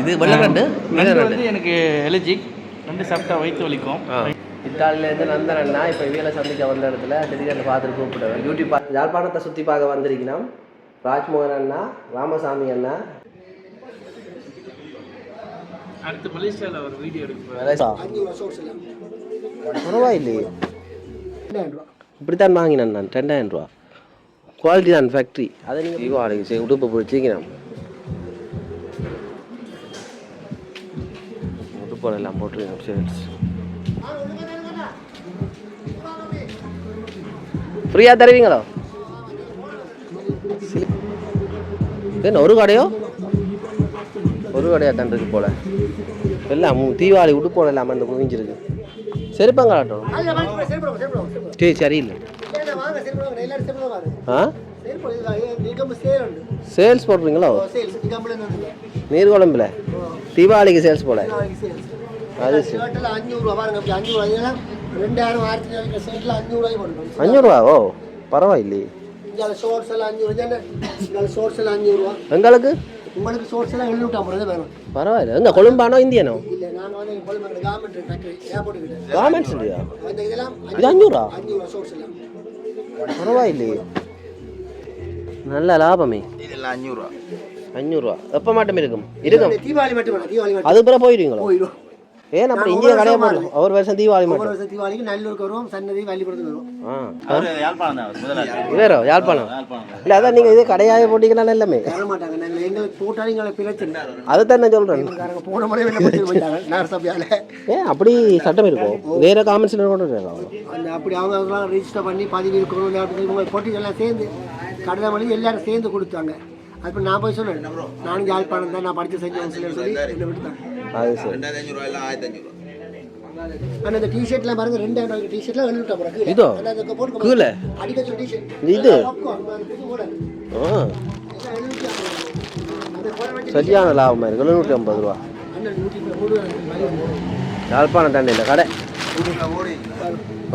இது வெள்ளக்கண்டு வந்து எனக்கு எலர்ஜிக் நண்டு சாப்பிட்டா வயிற்று வலிக்கும். இத்தாலியிலேருந்து நந்தன் அண்ணா இப்போ வீலை சந்திக்க வந்த இடத்துல திடீர்னு பார்த்துட்டு கூப்பிட்டவர் யூடியூப் பார்த்து யாழ்ப்பாணத்தை சுற்றி பார்க்க வந்திருக்கிறோம் ராஜ்மோகன் அண்ணா ராமசாமி அண்ணா. அடுத்து மலேசியாவில் ஒரு வீடியோ எடுக்க பரவாயில்லையே. இப்படித்தான் வாங்கினேன் நான். ரெண்டாயிரம் ரூபா. குவாலிட்டி தான் ஃபேக்ட்ரி அதை நீங்கள் உடுப்பு பிடிச்சிக்கிறேன் உடுப்பு எல்லாம் போட்டுருக்கேன் சேல்ஸ் ஃப்ரீயாக தருவீங்களோ என்ன ஒரு கடையோ ஒரு கடையாக தான் இருக்கு போல எல்லாம் தீபாவளி உடுப்போட இல்லாமல் அந்த குவிஞ்சிருக்கு செருப்பங்களாட்டம் சரி சரியில்லை ஆ சேல்ஸ் போடுறீங்களோ நீர்குழம்புல தீபாவளிக்கு சேல்ஸ் போல அது சரி. ரெண்டாயிரம் ஆயிரத்தி ஐநூறு செட்டில் அஞ்சூறு ரூபாய் போடணும் அஞ்சூறுவா? ஓ பரவாயில்லையே. இங்கே ஷோர்ட்ஸ் எல்லாம் அஞ்சூறு இங்கே ஷோர்ட்ஸ் எல்லாம் அஞ்சூறு ரூபா எங்களுக்கு? உங்களுக்கு ஷோர்ட்ஸ் எல்லாம் எழுநூற்றம்பது ரூபா வேணும். பரவாயில்ல. எங்க கொழும்பானோ இந்தியனோ? இல்லை நாங்கள் வந்து Colombo government factory airport garments இல்லையா? அந்த இதெல்லாம் இது அஞ்சூறா? அஞ்சூறு ரூபா ஷோர்ட்ஸ் எல்லாம். பரவாயில்லையே. நல்ல லாபமே. இதெல்லாம் எப்போ மட்டும் இருக்கும்? இருக்கும். தீபாவளி மட்டும் வேணும் தீபாவளி மட்டும். அது பிறகு போயிடுவீங்களோ? போயிடும். ஏன் அப்புறம் இங்கே கடையை போடலாம் ஒரு வருஷம் தீபாவளி ஒவ்வொரு மட்டும். வருஷம் தீபாவளிக்கு நல்லூருக்கு வருவோம் சன்னதி வள்ளிபுரத்துக்கு வருவோம். யாழ்ப்பாணம் தான் வேறோ தான். இல்லை அதான் நீங்கள் இது கடையாக போட்டிங்கன்னா எல்லாமே. தர மாட்டாங்க நாங்கள் எங்களுக்கு போட்டாலும் எங்களுக்கு பிரச்சனை. அதுதான் நான் சொல்கிறேன் காரங்க போன முறை நகர சபையால். ஏன் அப்படி சட்டம் இருக்கும் வேற கொண்டு வராங்க அந்த அப்படி அவங்க ரெஜிஸ்டர் பண்ணி பதிவு இருக்கணும் அப்படின்னு இவங்க போட்டி எல்லாம் சேர்ந்து கடலை மணி எல்லாரும் சேர்ந்து கொடுத்தாங்க. அப்போ நான் போய் சொன்னேன் நானும் யாழ்ப்பாணம் தான் நான் படித்து செஞ்சேன் சொல்லி சொல்லி என்னை விட்டுட்டாங்க. அது சரி. ரெண்டாயிரத்தி அஞ்சூறுவா இல்லை ஆயிரத்தி அஞ்சூறுவா ஆனால் இந்த டிஷர்ட்லாம் பாருங்க டிஷர்ட்லாம் எழுநூற்றா போகிறேன் இதோ? போட்டு கீழே. டிஷர்ட் ஆ. சரியான லாபமாக இருக்கு எழுநூற்றி ஐம்பது ரூபா. யாழ்ப்பாணம் தானே இல்லை கடை.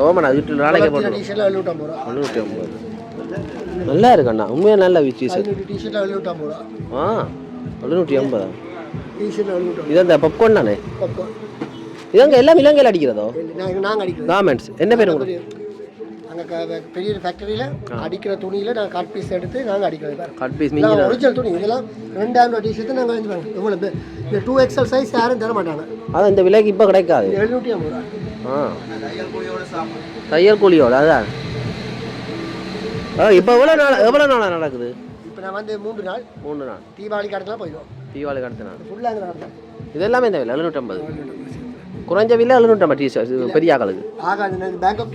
ஓமண்ணா வீட்டில் நாளைக்கே ரூபா. எழுநூற்றி ஐம்பது நல்லா இருக்கு அண்ணா உண்மையாக நல்ல ரூபா. ஆ எழுநூற்றி ஐம்பதா? இது அந்த பப்கார்ன் தானே? பக்கம் இதங்க எல்லாம் இலங்கையில் அடிக்கிறதோ? நாங்கள் நாங்கள் அடிக்கிறோம் கார்மெண்ட்ஸ் என்ன பேர் உங்களுக்கு? அங்கே பெரிய ஃபேக்டரியில் அடிக்கிற துணியில் நாங்கள் கட் பீஸ் எடுத்து நாங்கள் அடிக்கிறது பாரு. கட் பீஸ் மிஞ்சினா ஒரிஜினல் துணி. இதெல்லாம் ரெண்டாயிரம் டிஷர்ட்டு நாங்கள் வந்து பாருங்க எவ்வளோ இந்த டூ எக்ஸல் சைஸ் யாரும் தர மாட்டாங்க. அதான் இந்த விலைக்கு இப்போ கிடைக்காது. எழுநூற்றி ஐம்பது ரூபா ஆ. தையல் கூலியோட அதான் ஆ இப்போ எவ்வளோ நாள் எவ்வளோ நாளாக நடக்குது? இப்போ நான் வந்து மூன்று நாள் மூணு நாள். தீபாவளிக்கு அடுத்தலாம் போயிடுவோம். தீபாவளி அடுத்த நாள் ஃபுல்லாக நடக்கும் இது எல்லாமே இந்த விலை எழுநூற்றம்பது. குறைஞ்ச விலை எழுநூற்றம்பது டிஷர்ட் பெரிய ஆக்களுக்கு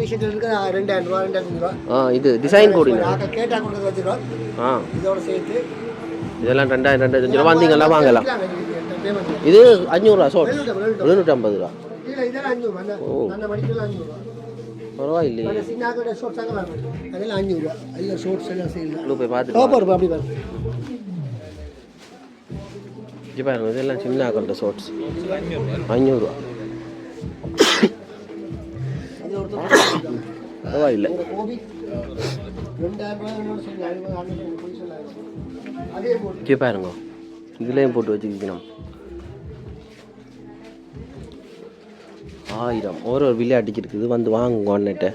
டிஷர்ட் இருக்கு ரெண்டாயிரம் ரூபா ரெண்டாயிரத்தி ரூபா. ஆ இது டிசைன் கேட்டால் கொண்டு வச்சுருவோம். ஆ. இதோட சேர்த்து. இதெல்லாம் ரெண்டாயிரம் ரெண்டாயிரத்தஞ்சு ரூபா வந்தீங்கன்னா வாங்கலாம். இது அஞ்சூறுரூவா சோட் எழுநூற்றம்பது ரூபா. அஞ்சூறுவா பரவாயில்லையே. அதெல்லாம் ஷோர்ட்ஸ் எல்லாம் செய்யலாம் போய் அப்படி பாருங்க. இங்கே பாருங்க இதெல்லாம் சின்ன ஆக்கள்கிட்ட ஷோட்ஸ் அஞ்சூறுரூவா இது பரவாயில்லை ஒரு பாருங்க இதுலேயும் போட்டு வச்சுக்கணும் ஆயிரம் ஒரு ஒரு விளையாட்டுக்கு இருக்குது வந்து வாங்குங்க அண்ணன்ட்ட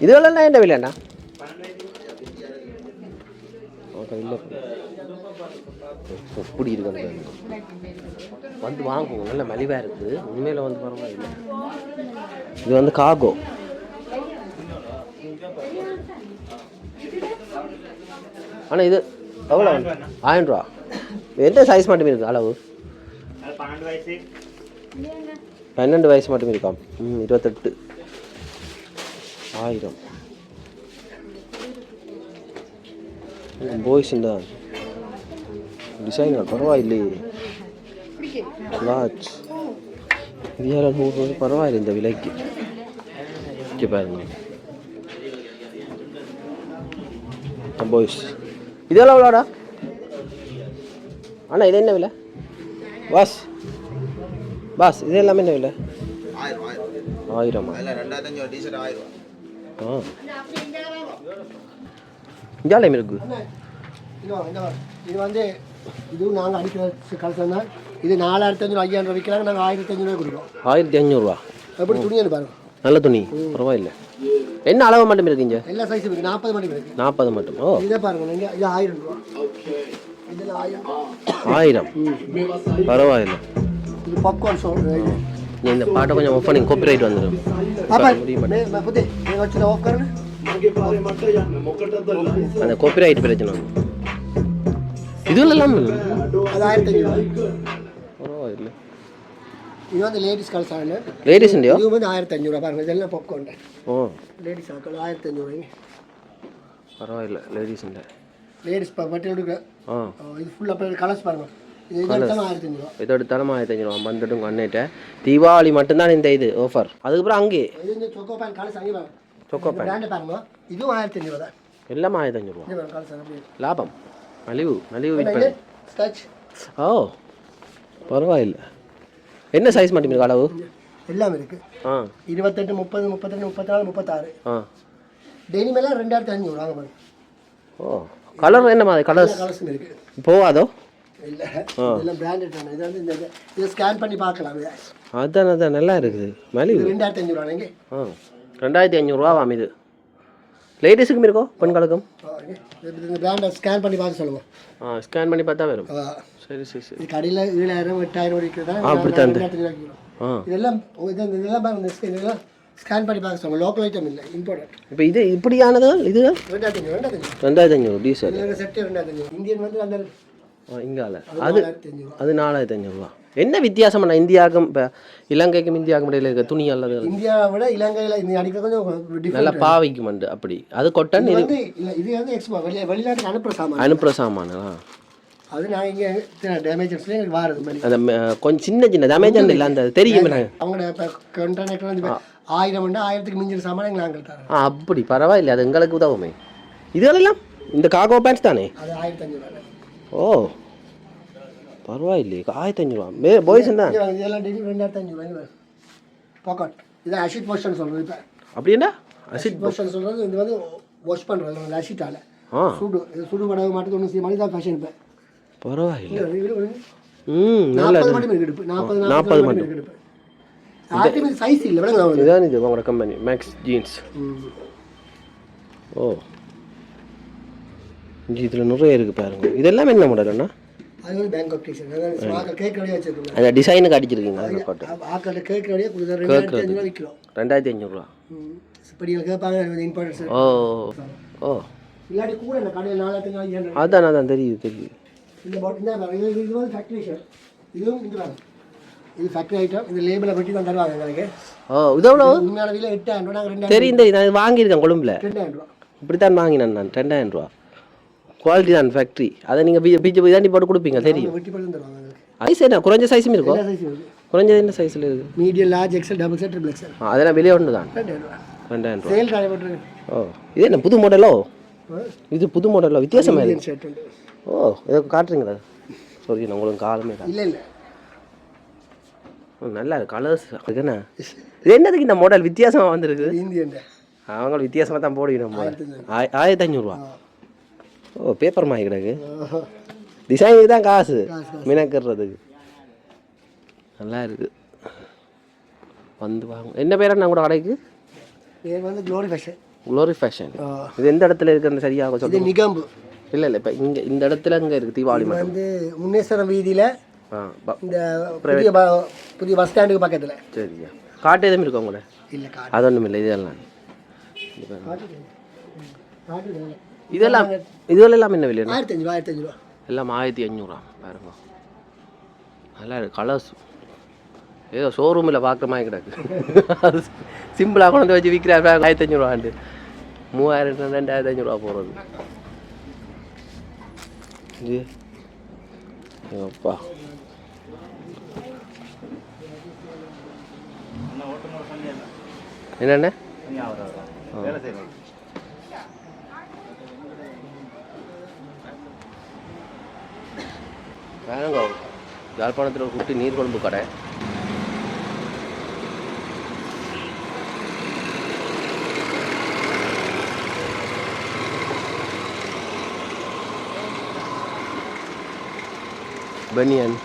இதுவெல்லாம் என்ன விளையாண்டா இல்லை எப்படி இருக்கு வந்து வாங்குவோம். நல்ல மலிவாக இருக்குது உண்மையில் வந்து பரவாயில்லை. இது வந்து காகோ. ஆனால் இது எவ்வளோ ஆயிரம் ரூபா எந்த சைஸ் மட்டுமே இருக்குது அளவு? பன்னெண்டு வயசு மட்டுமே இருக்காம். ம் இருபத்தெட்டு. ஆயிரம். பாய்ஸ் தான் டிசைனர் பரவாயில்லையே லார்ஜ் இது யாரும் நூறு ரூபாய் பரவாயில்லை இந்த விலைக்கு இங்கே பாருங்க பாய்ஸ் இதெல்லாம் எவ்வளோடா அண்ணா இது என்ன விலை பாஸ் பாஸ் இது எல்லாமே என்ன விலை ஆயிரம் ஆ இஞ்சாலையும் இருக்கு? இது வந்து இதுவும் நாங்கள் அடிக்கிற கலசம் தான் இது நாலாயிரத்தி அஞ்சூறு ஐயாயிரம் ரூபா விற்கிறாங்க நாங்கள் ஆயிரத்தி அஞ்சூறு கொடுக்குறோம். ஆயிரத்தி அஞ்சூறுரூவா எப்படி துணியை பாருங்க நல்ல துணி பரவாயில்ல. என்ன அளவு மட்டும் இருக்குங்க? எல்லா சைஸும் இருக்குது நாற்பது மணி இருக்கு. நாற்பது மட்டும். ஓ. இதை பாருங்க நீங்கள் இது ஆயிரம் ரூபா ஆயிரம். பரவாயில்ல. இது பாப்கார்ன் நீ இந்த பாட்டை கொஞ்சம் ஆஃப் பண்ணி காப்பி ரைட் வந்துடும் பாப்பா அந்த கோப்பிரைட் பிரச்சனை இதுவும் இல்லாமல் அது ஆயிரத்தி இது வந்து லேடிஸ் கலர்ஸ் ஆன லேடிஸ் இது வந்து ஆயிரத்தி அஞ்சூறுவா பாருங்க. இதெல்லாம் பாப்கார்ன் ஓ. லேடிஸ் ஆக்கள் ஆயிரத்தி ஐநூறு பரவாயில்ல லேடிஸ் இல்லை லேடிஸ் பட்டியல் எடுக்க. ஆ. இது ஃபுல்லாக கலர்ஸ் பாருங்க. இது எடுத்தாலும் ஆயிரத்தி அஞ்சூறுவா வந்துட்டு உங்கள் அண்ணிட்ட தீபாவளி மட்டும்தான் இந்த இது ஆஃபர் அதுக்கப்புறம் அங்கே சொக்கோ அங்கே பாருங்க இதுவும் ஆயிரத்தி அஞ்சூறுவா தான் எல்லாம் ஆயிரத்தி அப்படியே லாபம் மலிவு மலிவு விற்பனை ஓ பரவாயில்ல என்ன சைஸ் மட்டும் இருக்கு அளவு எல்லாம் இருக்கு ஆ இருபத்தெட்டு முப்பது முப்பத்தெட்டு முப்பத்தி நாலு முப்பத்தாறு ஆ டெனிம் எல்லாம் ரெண்டாயிரத்தி அஞ்சூறு வாங்க பாருங்க ஓ கலர் என்ன மாதிரி கலர்ஸ் கலர்ஸும் இருக்கு போவாதோ இல்லை இதெல்லாம் பிராண்டட் தானே இது வந்து இந்த இது- ஸ்கேன் பண்ணி பார்க்கலாம் அதான் அதான் நல்லா இருக்குது மலிவு ரெண்டாயிரத்தி அஞ்சூறு வாங்க ஆ ரெண்டாயிரத்தி அஞ்சூறுரூவாவாம் இது. லேடிஸுக்கும் இருக்கோ பெண்களுக்கும்? இந்த பிராண்டை ஸ்கேன் பண்ணி பார்த்து சொல்லுவோம் ஆ ஸ்கேன் பண்ணி பார்த்தா வரும். சரி சரி சரி. கடையில் ஏழாயிரம் எட்டாயிரம் இந்த. ரெண்டாயிரத்தி ஆ. இதெல்லாம் இதெல்லாம் இதெல்லாம் ஸ்கேன் பண்ணி பார்க்க சொல்லுவோம் லோக்கல் ஐட்டம் இல்லை இம்போர்ட்டட் இப்போ இது இப்படியானது? இது? ரெண்டாயிரத்தி அஞ்சூறு ரெண்டாயிரத்தி அஞ்சூறு டீசல் செட்டு ரெண்டாயிரத்தி அஞ்சூறு இந்தியன் வந்து அந்த இங்கால. அது அது நாலாயிரத்தி அஞ்சூறுரூவா என்ன வித்தியாசம் பண்ண இந்தியாவுக்கும் இப்போ இலங்கைக்கும் இந்தியாவுக்கும் இடையில இருக்க துணி அல்லது இந்தியாவை விட இலங்கையில் இந்த அடிக்கிற கொஞ்சம் நல்லா பாவிக்கும் வந்து அப்படி. அது கொட்டன் இது இது வந்து இல்லை இது வந்து எக்ஸ்போ வெளியே வெளிநாட்டுக்கு அனுப்புகிற சாமான். அனுப்புகிற சாமானா அது நான் இங்கே டேமேஜ் எனக்கு வாரது மாதிரி. அந்த கொஞ்சம் சின்ன சின்ன டேமேஜ் இல்லை அந்த தெரியும். அவங்களோட இப்போ வந்து ஆயிரம் உண்டு ஆயிரத்துக்கு மிஞ்சின சாமான் எங்களுக்கு நாங்கள் தரோம் ஆ அப்படி பரவாயில்ல அது எங்களுக்கு உதவுமே. இதுகளெல்லாம் இந்த காகோ பேண்ட்ஸ் தானே? அது ஆயிரத்தி அஞ்சூறு ஓ. பரவாயில்லையே ஆயிரத்தி அஞ்சூறுவா மே பாய்ஸ் என்ன இதெல்லாம் டெய்லி ரெண்டாயிரத்தி அஞ்சூறு பாக்கெட் இது அஷிட் போஸ்டன் சொல்கிறது இப்போ அப்படின்னா அசிட் அஷிட் போஸ்டன் சொல்கிறது இது வந்து வாஷ் பண்ணுறது அந்த அஷிட்டால ஆ சுடு இது சுடு படகு மாட்டு தொண்ணூறு செய்ய மாதிரி தான் ஃபேஷன் இப்போ பரவாயில்ல நாற்பது ம் நல்லது மட்டும் இருக்கு எடுப்பு நாற்பது நாற்பது நாற்பது மட்டும். யார்ட்டையுமே சைஸ் இல்லை இதுதான் இது உங்களோட கம்பெனி மேக்ஸ் ஜீன்ஸ் ஓ இதில் நிறைய இருக்குது பாருங்க இதெல்லாம் என்ன மாடல் அண்ணா அது வந்து பேங்க் ஆஃப் டீச்சர் ஆக்கள் கேக் ரெடியாக வச்சிருக்கோம் அந்த டிசைனுக்கு அடிச்சிருக்கீங்க அதில் போட்டு ஆக்கள் கேக் ரெடியாக கொடுத்தா ரெண்டாயிரத்தி அஞ்சூறுவா விற்கிறோம் ரெண்டாயிரத்தி அஞ்சூறுரூவா இப்படி கேட்பாங்க இம்பார்ட்டன்ஸ் ஓ ஓ இல்லாட்டி கூட இல்லை கடையில் நாலாயிரத்தி ஐயாயிரம் அதான் அதான் தெரியுது தெரியுது. இந்த பாட்டில் இந்த இது வந்து ஃபேக்ட்ரி ஷர்ட் இதுவும் இது பாருங்க இது ஃபேக்ட்ரி ஐட்டம் இது லேபிளை வெட்டி தான் தருவாங்க எங்களுக்கு. ஓ இது எவ்வளோ உண்மையான விலை எட்டாயிரம் ரூபா நாங்கள் ரெண்டாயிரம் தெரியும் தெரியும் நான் வாங்கியிருக்கேன் கொழும்புல. ரெண்டாயிரம் ரூபா. இப்படித்தான் வாங்கினேன் நான் ரெண்டாயிரம் ரூபா. குவாலிட்டி தான் ஃபேக்ட்ரி அதை நீங்கள் பீச்சு பீச்சு தாண்டி போட்டு கொடுப்பீங்க தெரியும். ஐஸ் என்ன? குறைஞ்ச சைஸும் இருக்கும். குறைஞ்சது என்ன சைஸில் இருக்குது medium large XL double set triple XL அதெல்லாம் விலை ஒன்று தான். ரெண்டாயிரம் ரூபா. ஓ இது என்ன புது மாடலோ இது புது மாடலோ வித்தியாசமா இருக்கு. ஓ இதை காட்டுறீங்களா? சாரி நான் உங்களுக்கு காலமே இல்லை இல்லை. நல்லா இருக்கு. கலர்ஸ் என்ன? இது என்னதுக்கு இந்த மாடல் வித்தியாசமாக வந்திருக்கு. இந்தியன் அவங்க வித்தியாசமாக தான் போடுவீங்க ஆய- ஆயிரத்தி அஞ்சூறுரூவா ஓ பேப்பர் மாய் கிடக்கு? டிசைனுக்கு தான் காசு. மினக்கிறதுக்கு. நல்லா இருக்கு. வந்து வாங்க. என்ன பேர் என்ன கூட கடைக்கு? பேர் வந்து க்ளோரி ஃபேஷன் க்ளோரி ஃபேஷன் இது எந்த இடத்துல இருக்குன்னு சரியாக சொல்லுங்க. நிகம்பு. இல்லை இல்லை இப்போ இங்கே இந்த இடத்துல இங்கே இருக்குது தீபாவளி வந்து முன்னேஸ்வரம் வீதியில் இந்த புதிய புதிய பஸ் ஸ்டாண்டுக்கு பக்கத்தில். சரியா. காட்டு எதுவும் இருக்கா உங்களோட? இல்லை அது ஒன்றும் இல்லை இதெல்லாம் இதெல்லாம் இதெல்லாம் என்ன விலை ஆயிரத்தி அஞ்சு ஆயிரத்தி அஞ்சு ரூபா எல்லாம் ஆயிரத்தி அஞ்சூறா பாருங்க நல்லா இருக்கு கலர்ஸ் ஏதோ ஷோரூமில் பார்க்குற மாதிரி கிடக்கு அது சிம்பிளாக கொண்டு வச்சு விற்கிறாரு ஆயிரத்தி அஞ்சூறுவாண்டு மூவாயிரம் ரெண்டாயிரத்தி அஞ்சூறுவா போகிறது இது அப்பா என்னென்ன வேலை வேணுங்க. யாழ்ப்பாணத்தில் ஒரு குட்டி நீர் குழம்பு கடை. பனியன்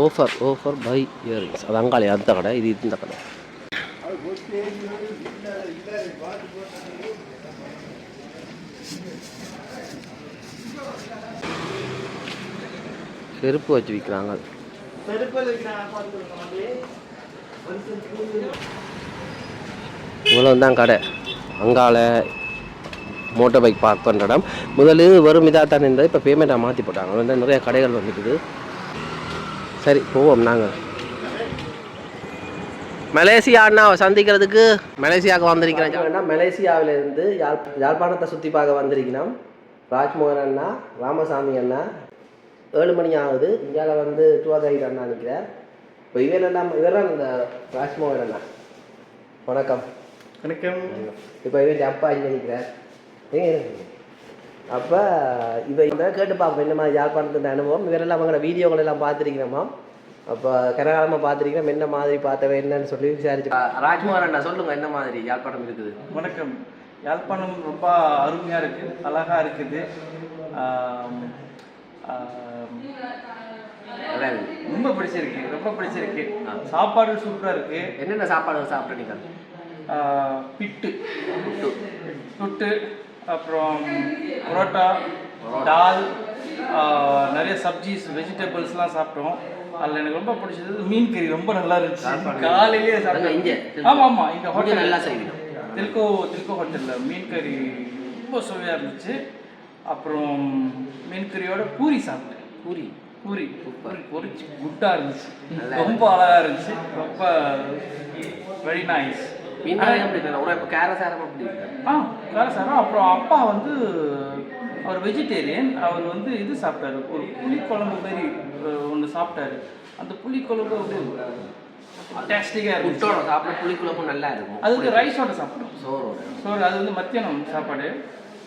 ஓஃபர் ஓஃபர் பை இயரிங்ஸ் அது அங்காளி அந்த கடை. இது இந்த கடை. செருப்பு வச்சு விற்கிறாங்க இவ்வளோ தான் கடை. அங்கால மோட்டார் பைக் பார்க் பண்ணுற இடம். முதல்ல வெறும் இதாக தான் இருந்தது இப்போ பேமெண்ட்டாக மாற்றி போட்டாங்க. வந்து நிறைய கடைகள் வந்துட்டுது. சரி போவோம் நாங்கள் மலேசியா அண்ணாவை சந்திக்கிறதுக்கு மலேசியாவுக்கு வந்திருக்கிறேன். மலேசியாவிலேருந்து யாழ் யாழ்ப்பாணத்தை சுற்றி பார்க்க வந்திருக்கிறோம். ராஜ்மோகன் அண்ணா ராமசாமி அண்ணா ஏழு மணி ஆகுது. இந்தியால வந்து டூவாதாயிரம் அண்ணா நிற்கிறார் இப்போ இவர் எல்லாம் இவர் தான் இந்த ராஜ்மோகன் அண்ணா. வணக்கம். வணக்கம். இப்போ இவன் அப்பா இங்கே நிற்கிறார் அப்போ இவ இந்த கேட்டு பார்ப்போம் என்ன மாதிரி யாழ்ப்பாணத்தின் அனுபவம். இவரெல்லாம் அவங்களோட வீடியோகள் எல்லாம் பார்த்துருக்கிறோமா அப்போ கனகாலமாக பார்த்துருக்கிறோம் என்ன மாதிரி பார்த்தவ என்னன்னு சொல்லி விசாரிச்சு ராஜ்மோகன் அண்ணா சொல்லுங்க என்ன மாதிரி யாழ்ப்பாணம் இருக்குது? வணக்கம். யாழ்ப்பாணம் ரொம்ப அருமையாக இருக்குது அழகாக இருக்குது. இருக்கு ரொம்ப பிடிச்சிருக்கு ரொம்ப பிடிச்சிருக்கு. சாப்பாடு சூப்பராக இருக்குது என்னென்ன சாப்பாடு சாப்பிட்றீங்க பிட்டு. புட்டு. அப்புறம் பரோட்டா டால் நிறைய சப்ஜிஸ் வெஜிடபிள்ஸ்லாம் சாப்பிட்டோம். அதில் எனக்கு ரொம்ப பிடிச்சது மீன் கறி ரொம்ப நல்லா இருந்துச்சு. காலையிலேயே அங்க இங்க? சாப்பிட்டேன் ஆமாம் ஆமாம் இங்கே ஹோட்டல் நல்லா செய்வீங்க. தில்கோ தில்கோ ஹோட்டலில் மீன் கறி ரொம்ப சுவையாக இருந்துச்சு. அப்புறம் மீன் கறியோட பூரி சாப்பிட்டேன். பூரி? பூரி. பூரி பொரிச்சு குட்டாக இருந்துச்சு. ரொம்ப அழகாக இருந்துச்சு. ரொம்ப வெரி நைஸ் அப்படி இல்லை இப்போ கேர சாரம் அப்படி ஆ காரசாரம் அப்புறம் அப்பா வந்து அவர் வெஜிடேரியன் அவர் வந்து இது சாப்பிட்டாரு. ஒரு புளிக்குழம்பு மாதிரி ஒன்று சாப்பிட்டாரு. அந்த புளிக்குழம்பு வந்து டேஸ்டிக்காக புட்டோட சாப்பிட புளிக்குழம்பும் நல்லா இருக்கும். அதுக்கு ரைஸோட சாப்பிட்டோம் சோறோட சோறு அது வந்து மத்தியானம் சாப்பாடு.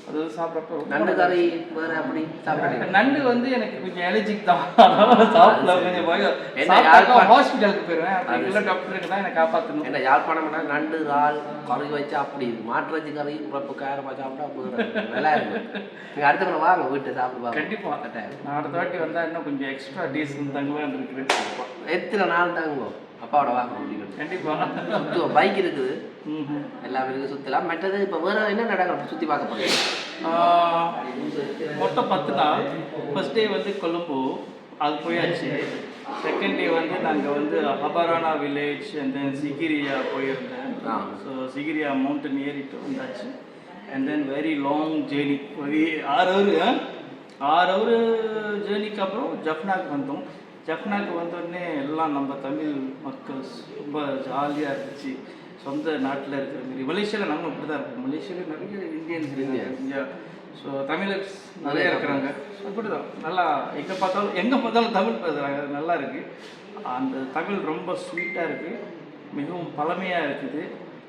அது சாப்பிட்றப்ப நண்டு கறி வேற அப்படி சாப்பிட்றீங்க நண்டு வந்து எனக்கு கொஞ்சம் அலர்ஜிக் தான். சாப்பிடல. கொஞ்சம் பயம்? ஹாஸ்பிட்டலுக்கு போயிடுவேன் இல்லை டாக்டருக்கு தான் என்னை காப்பாற்றணும் என்ன யாழ்ப்பாணம்னா நண்டு இறால் கறி வச்சா அப்படி இருக்கு மாட்டு வச்சு கறி உழப்பு காரமாக சாப்பிட்டா போதும் நல்லா இருக்கும் நீங்கள் அடுத்த முறை வாங்க வீட்டு சாப்பிட்டு பாருங்க. கண்டிப்பா கட்டாயம். நான் அடுத்த வாட்டி வந்தா இன்னும் கொஞ்சம் எக்ஸ்ட்ரா டேஸ் தங்கலான்னு இருக்கிறேன். எத்தனை நாள் தாங்குவோம்? அப்பாவோட வாங்க அப்படின்னு கண்டிப்பா. சுற்றுவோம் பைக் இருக்குது. எல்லா பேருக்கும் சுற்றலாம் மற்றது இப்போ வேற என்ன நடக்கும் சுற்றி பார்க்க போறீங்க ஆஹ், மொத்தம் பத்து நாள் ஃபர்ஸ்ட் டே வந்து கொழும்பு. அது போயாச்சு. செகண்ட் டே வந்து நாங்கள் வந்து Habarana village and then Sigiriya போயிருந்தேன். ஸோ சிகிரியா மவுண்டன் ஏறிட்டு வந்தாச்சு. And then very long journey very ஆறு ஹவர் ஆறு ஹவர் ஜேர்னிக்கு அப்புறம் ஜஃப்னாக்கு வந்தோம். ஜஃப்னாக்கு வந்தோடனே எல்லாம் நம்ம தமிழ் மக்கள் ரொம்ப ஜாலியாக இருந்துச்சு. சொந்த நாட்டில் இருக்கிற மாதிரி. மலேசியாவில் நாங்கள் இப்படி தான் இருக்கோம். மலேசியாவில் நிறைய இந்தியன்ஸ் இருக்காங்க. ஸோ தமிழர்ஸ் நிறைய இருக்கிறாங்க அப்படி தான் நல்லா எங்கே பார்த்தாலும் எங்கே பார்த்தாலும் தமிழ் பேசுகிறாங்க அது நல்லா இருக்குது அந்த தமிழ் ரொம்ப ஸ்வீட்டாக இருக்குது மிகவும் பழமையாக இருக்குது.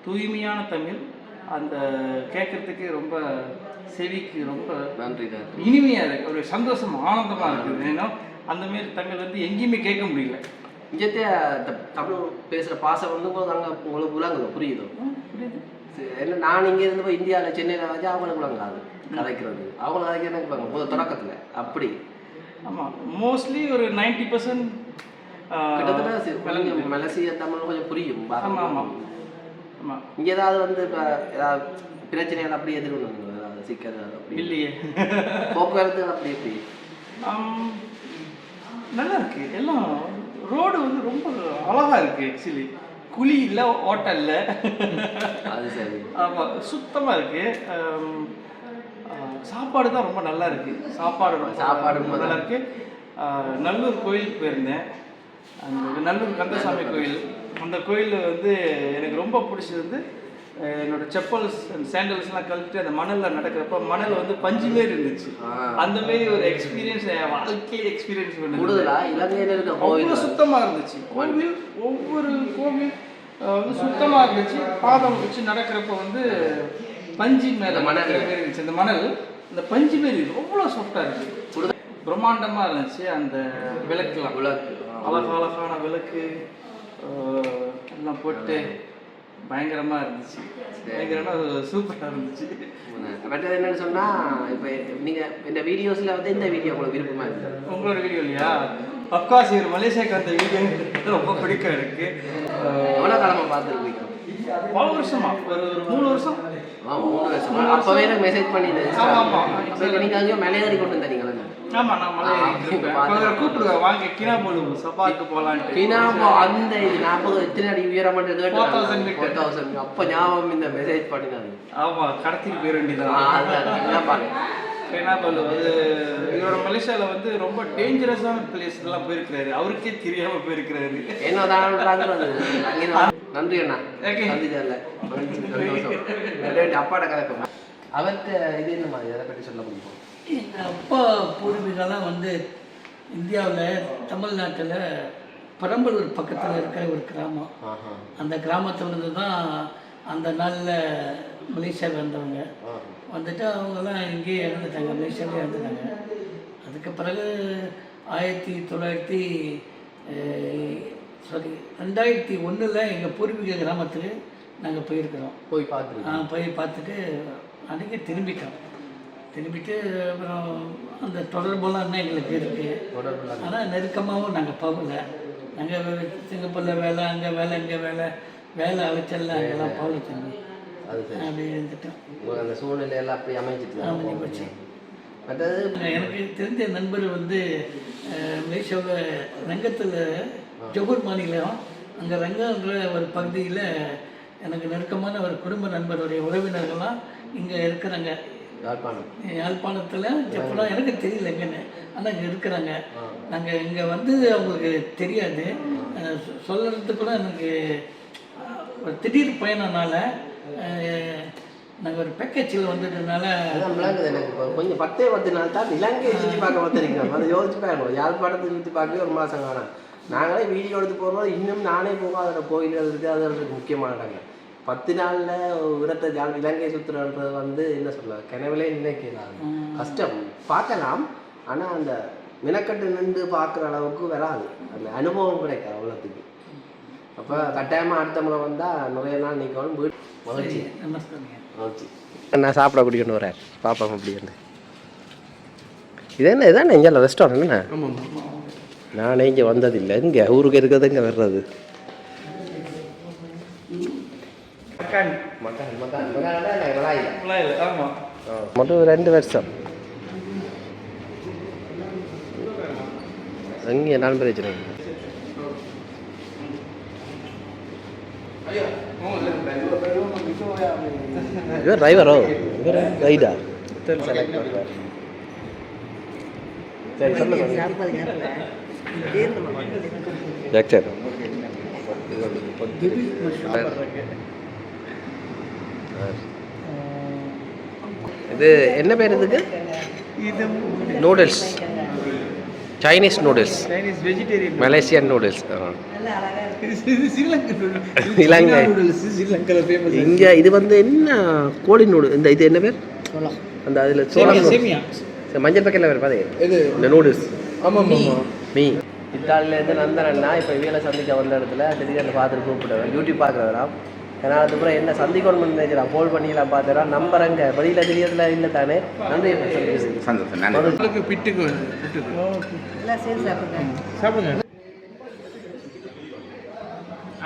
தூய்மையான தமிழ். அந்த கேட்குறதுக்கு ரொம்ப செவிக்கு ரொம்ப நன்றி இனிமையாக இருக்குது ஒரு சந்தோஷம் ஆனந்தமாக இருக்குது ஏன்னா அந்த மாதிரி தமிழ் வந்து எங்கேயுமே கேட்க முடியல. இங்கத்தே தமிழ் பேசுகிற பாசை வந்து அங்கே உங்களுக்கு விளங்குது? புரியுது? என்ன நான் இங்கே இருந்து போய் இந்தியாவில் சென்னையில் வச்சு அவங்களுக்கு விளங்காது கதைக்கிறது. அவங்க கதைக்க விளங்கும் முதல் தொடக்கத்தில். அப்படி. ஆமாம் மோஸ்ட்லி ஒரு நைன்டி பர்சன்ட் கிட்டத்தட்ட மலேசிய தமிழ் கொஞ்சம் புரியும் ஆமாம் ஆமாம் ஆமாம் இங்கே ஏதாவது வந்து இப்போ ஏதாவது பிரச்சனைகள் அப்படி எதிர்கொண்டு ஏதாவது சிக்கல் இல்லையே. போக்குவரத்து அப்படி எப்படி? நல்லா இருக்கு. எல்லாம் ரோடு வந்து ரொம்ப அழகா இருக்கு ஆக்சுவலி குழி இல்லை ஓட்டை இல்லை. அது சரி. ஆமாம் சுத்தமாக இருக்கு. ஆம், ஆ, சாப்பாடு தான் ரொம்ப நல்லா இருக்கு. சாப்பாடு சாப்பாடு நல்லா இருக்கு. ஆ, நல்லூர் கோயிலுக்கு போயிருந்தேன். அந்த நல்லூர் கந்தசாமி கோயில். அந்த கோயில் வந்து எனக்கு ரொம்ப பிடிச்சது வந்து என்னோட செப்பல்ஸ் சாண்டல்ஸ்லாம் கழட்டிட்டு அந்த மணலில் நடக்கிறப்ப மணல் வந்து பஞ்சு மாரி இருந்துச்சு. அந்த மாரி ஒரு எக்ஸ்பீரியன்ஸ் என் வாழ்க்கையில எக்ஸ்பீரியன்ஸ் பண்ணது. கூடுதலா? இலங்கையில் இருக்க அவ்வளோ கோயில் சுத்தமா இருந்துச்சு. கோவில் ஒவ்வொரு கோவில் வந்து சுத்தமா இருந்துச்சு. பாதம் வச்சு நடக்கிறப்ப வந்து பஞ்சு மேல அந்த மணல். மாதிரி இருந்துச்சு. அந்த மணல் இந்த பஞ்சு மாரி அவ்வளோ சாஃப்டா இருக்கு பிரம்மாண்டமா இருந்துச்சு அந்த விளக்குலாம். விளக்கு. அழகு அழகான விளக்கு எல்லாம் போட்டு பயங்கரமா இருந்துச்சு. பயங்கரமா சூப்பரா இருந்துச்சு. மற்றது என்னன்னு சொன்னா இப்போ நீங்க இந்த வீடியோஸ்ல வந்து இந்த வீடியோ உங்களுக்கு விருப்பமா இருக்கு? உங்களோட வீடியோ இல்லையா அப்காஸ் இவர் மலேசியாக்கு அந்த வீடியோ ரொம்ப பிடிக்கும் எனக்கு. எவ்வளோ காலமா பார்த்துருக்கீங்க? பல வருஷமா? ஒரு மூணு வருஷம்? ஆ மூணு வருஷமா. அப்பவே எனக்கு மெசேஜ் பண்ணியிருந்தேன் ஆமா, நீங்க கொண்டு வந்தீங்களா ஆமா நான் மலை கூப்பிடுவேன் வாங்க கினா போடுவோம் சபாக்கு போலான்ட்டு. கினாபோ அந்த இது நாற்பது எத்தனை அடி உயரம் மட்டும் கேட்டு 4000 meter. ஃபோர் தௌசண்ட் அப்போ ஞாபகம் இந்த மெசேஜ் பண்ணினாங்க ஆமா கடத்திட்டு போயிட வேண்டியதான் அதுதான் கினாபால் பெனாபல் வந்து இவரோட மலேசியால வந்து ரொம்ப டேஞ்சரஸான பிளேஸ் எல்லாம் போயிருக்கிறாரு. அவருக்கே தெரியாம போயிருக்கிறாரு. என்ன தானே நன்றி அண்ணா. Okay. சந்திச்சதில்ல அப்பாட கலக்கம். அவர்கிட்ட இது என்ன மாதிரி? அதை பற்றி சொல்ல முடியும்? எங்கள் அப்பா பூர்வீகம்லாம் வந்து இந்தியாவில் தமிழ்நாட்டில் பெரம்பலூர் பக்கத்தில் இருக்கிற ஒரு கிராமம். அந்த கிராமத்துலேருந்து தான் அந்த நாளில் மலேசியா வந்தவங்க. வந்துட்டு அவங்கெல்லாம் இங்கேயே இறந்துட்டாங்க மலேசியாவிலே இறந்துட்டாங்க. அதுக்கு பிறகு ஆயிரத்தி தொள்ளாயிரத்தி சாரி ரெண்டாயிரத்தி ஒன்றில் எங்கள் பூர்வீக கிராமத்துக்கு நாங்கள் போயிருக்கிறோம். போய் பார்த்துருக்கேன் ஆ, போய் பார்த்துட்டு அன்றைக்கி திரும்பிட்டோம். திரும்பிட்டு அப்புறம் அந்த தொடர்பெல்லாம் இன்னும் எங்களுக்கு இருக்குது ஆனால் நெருக்கமாகவும் நாங்கள் போகல. நாங்கள் சிங்கப்பூரில் வேலை அங்கே வேலை இங்கே வேலை வேலை அலைச்சல்ல அங்கெல்லாம் போகல தம்பி. அது சரி அப்படி இருந்துட்டோம். உங்களுக்கு அந்த சூழ்நிலையெல்லாம் அப்படி அமைஞ்சிட்டு அமைஞ்சு போச்சு. மற்றது எனக்கு தெரிஞ்ச நண்பர் வந்து மலேசியாவில் ரங்கத்தில் ஜொகூர் மாநிலம். அங்கே ரங்கன்ற ஒரு பகுதியில் எனக்கு நெருக்கமான ஒரு குடும்ப நண்பருடைய உறவினர்கள்லாம் இங்கே இருக்கிறாங்க. யாழ்ப்பாணம். யாழ்ப்பாணத்தில் ஜப்பனா எனக்கு தெரியல எங்கன்னு. ஆனால் இங்கே இருக்கிறாங்க. நாங்கள் இங்கே வந்து அவங்களுக்கு தெரியாது. அஹ் சொ- சொல்றதுக்கு கூட எனக்கு ஒரு திடீர் பயணனால நாங்கள் ஒரு பேக்கேஜில் வந்ததுனால அதான் விளங்குது எனக்கு கொஞ்சம் பத்தே பத்து நாள் தான் இலங்கையை சுற்றி பார்க்க வந்திருக்கோம் அதை யோசிச்சு பார்க்கணும். யாழ்ப்பாணத்தை சுற்றி பார்க்கவே ஒரு மாதம் காணும். நாங்களே வீடியோ எடுத்து போகிறோம் இன்னும் நானே போகாத கோயில்கள் இருக்குது அது முக்கியமான இடங்கள் பத்து நாளில் இடத்தை யாழ் இலங்கையை சுற்றுறது வந்து என்ன சொல்ல கனவுலே நினைக்கிறாங்க. கஷ்டம் பார்க்கலாம். ஆனால் அந்த மினக்கட்டு நின்று பார்க்குற அளவுக்கு வராது. அந்த அனுபவம் கிடைக்காது அவ்வளோத்துக்கு. அப்போ கட்டாயமாக அடுத்த முறை வந்தால் நிறைய நாள் நிற்கணும் வீடு மகிழ்ச்சி நமஸ்காரங்க மகிழ்ச்சி நான் சாப்பிட குடிக்கணும் வரேன். பாப்பா அப்படி வந்து இது என்ன இதானே இங்கே ரெஸ்டாரண்ட் என்ன நானே இங்கே வந்ததில்லை. இங்கே ஊருக்கு இருக்கிறது இங்கே வர்றது? மட்டும் ரெண்டு வருஷம். எங்கே நான் பிரச்சனை இவர் டிரைவரோ இவர் ரைடா செலக்ட் பண்ணுறார் சரி. சொல்லுங்க. டாக்டர் இது என்ன பேர் இதுக்கு? இது noodles Chinese noodles Chinese vegetarian Malaysian noodles Ilangai. இங்கே இது வந்து என்ன கோழி நூடு இந்த இது என்ன பேர்? அந்த அதில் சோளம் மஞ்சள் பக்கெட்டில் வேறு பாரு. இது இந்த நூடுல்ஸ் ஆமாம் ஆமாம். மீ. இத்தாலியிலேருந்து நந்தனண்ணா இப்போ வீலை சந்திக்க வந்த இடத்துல திடீர்னு பார்த்துட்டு கூப்பிட்டவர் யூடியூப் பார்க்குறவராம் ஏன்னா அதுக்கப்புறம் என்ன சந்திக்கணும்னு நினைக்கிறா ஃபோன் பண்ணிக்கலாம் பார்த்துறா நம்பர் அங்கே வெளியில் தெரியறதுல இல்லை தானே. நன்றி சந்தோஷம் நன்றி. பிட்டுக்கு சாப்பிடுங்க.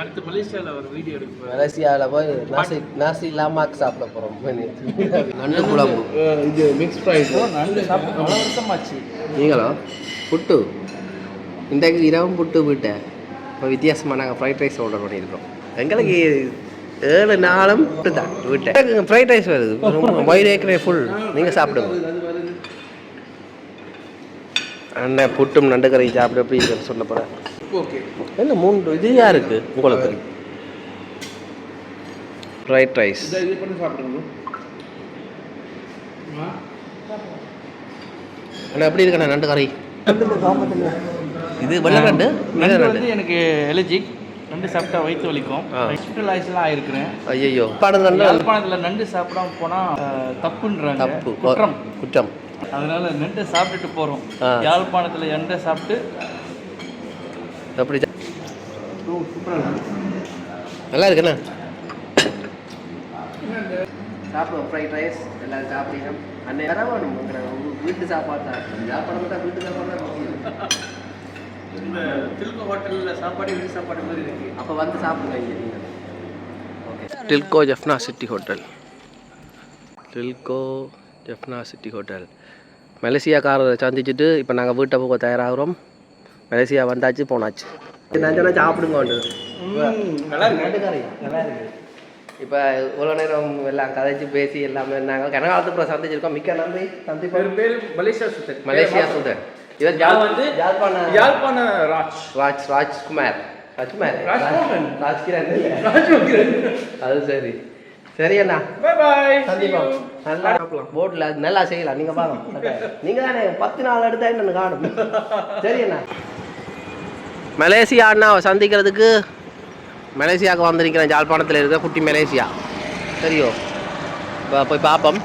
அடுத்து மலேசியாவில் ஒரு வீடியோ எடுக்க மலேசியாவில் போய் நாசி நாசி லாமாக் சாப்பிட போகிறோம் நண்டு குழம்பு. இது மிக்ஸ் ஃப்ரைஸ் நண்டு சாப்பிட்டு பல வருஷமாச்சு. நீங்களோ? புட்டு. இன்றைக்கு இரவும் புட்டு விட்டேன் இப்போ வித்தியாசமாக நாங்கள் ஃப்ரைட் ரைஸ் ஆர்டர் பண்ணியிருக்கோம் எங்களுக்கு ஏழு நாளும் புட்டு தான் விட்டேன் ஃப்ரைட் ரைஸ் வருது. ரொம்ப வயிறு ஏற்கனவே ஃபுல் நீங்கள் சாப்பிடுங்க. அண்ணன் புட்டும் நண்டு கறி சாப்பிட எப்படி இருக்குன்னு சொல்ல போகிறேன் ஓகே. என்ன மூணு இதையாக இருக்குது உங்களுக்கு. ஃப்ரைட் ரைஸ் இது பண்ணி சாப்பிடுங்க அண்ணா எப்படி இருக்குண்ணா நண்டு கறி இது வெள்ளை நண்டு? எனக்கு எலர்ஜிக் நண்டு சாப்பிட்டா வயிற்று வலிக்கும். ஹாஸ்பிட்டலைஸ்லாம் ஆயிருக்கிறேன் ஐயோ யாழ்ப்பாணத்தில் நண்டு சாப்பிடாம போனால் தப்புன்றாங்க. தப்பு. குற்றம். குற்றம். அதனால நண்டு சாப்பிட்டுட்டு போகிறோம். யாழ்ப்பாணத்தில் நண்டை சாப்பிட்டு எப்படி? நல்லா இருக்குண்ணா. சாப்பிடுவோம். ஃப்ரைட் ரைஸ் எல்லாரும் சாப்பிடணும் அன்னை வர வேணும் வீட்டு சாப்பாடு தான். தான் வீட்டு சாப்பாடு தான் இந்த தில்கு ஹோட்டலில் சாப்பாடு வீட்டு சாப்பாடு மாதிரி இருக்கு. அப்போ வந்து சாப்பிடுங்க இங்கே நீங்கள் okay Tilco Jaffna city hotel Tilco Jaffna city hotel மலேசியாக்காரரை சந்திச்சுட்டு இப்போ நாங்கள் வீட்டை போக தயாராகிறோம். மலேசியா வந்தாச்சு போனாச்சு. நான் சாப்பிடுங்க வந்து நல்லா இருக்கு. நாட்டுக்காரி நல்லா இருக்கு. இப்போ இவ்வளோ நேரம் எல்லாம் கதைச்சு பேசி எல்லாமே நாங்கள் கனகாலத்து சந்திச்சிருக்கோம். மிக்க நன்றி சந்திப்போம் பேர் மலேசியா சுத்தர் மலேசியா சுதர் இவர் ஜால் வந்து ஜாழ்ப்பாண யாழ்ப்பாண ராஜ். ராஜ் ராஜ்குமார். ராஜ்குமார். ராஜ்மோகன். ராஜ்கிரண். இல்ல. அது சரி. சரி அண்ணா. பாய் சந்திப்போம் நல்லா போட்டில் நல்லா செய்யலாம். நீங்கள் பாருங்க நீங்கள் தானே பத்து நாள் எடுத்தா என்னன்னு காணும். சரி அண்ணா. மலேசியா அண்ணாவை சந்திக்கிறதுக்கு மலேசியாவுக்கு வந்திருக்கிறேன். ஜாழ்ப்பாணத்தில் இருக்க குட்டி மலேசியா. சரியோ. போய் பார்ப்போம்